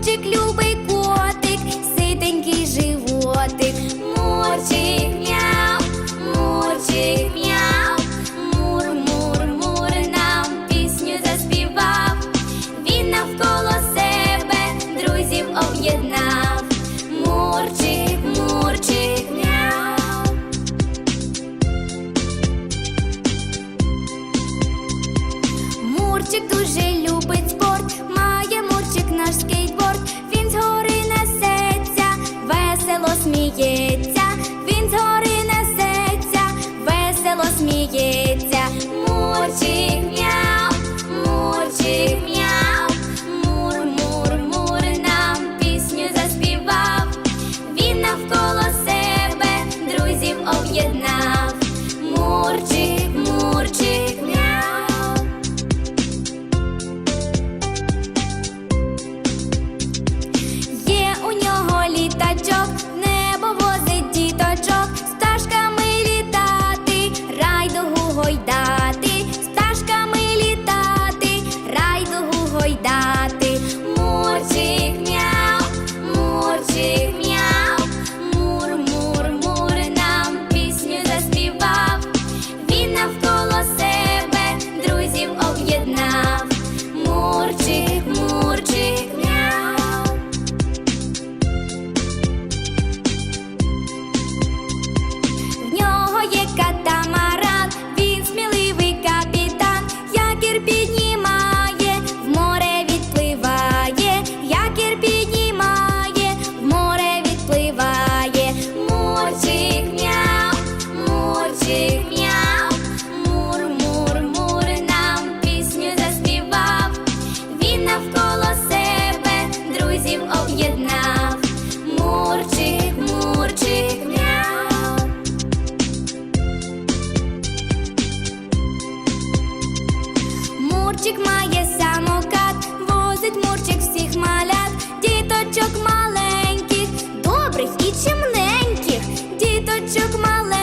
хлопчик любий. сміється, мурчик мяв, мурчик мяв, мур, мур, мур нам пісню заспівав, він навколо себе друзів об'єднав. took my leg.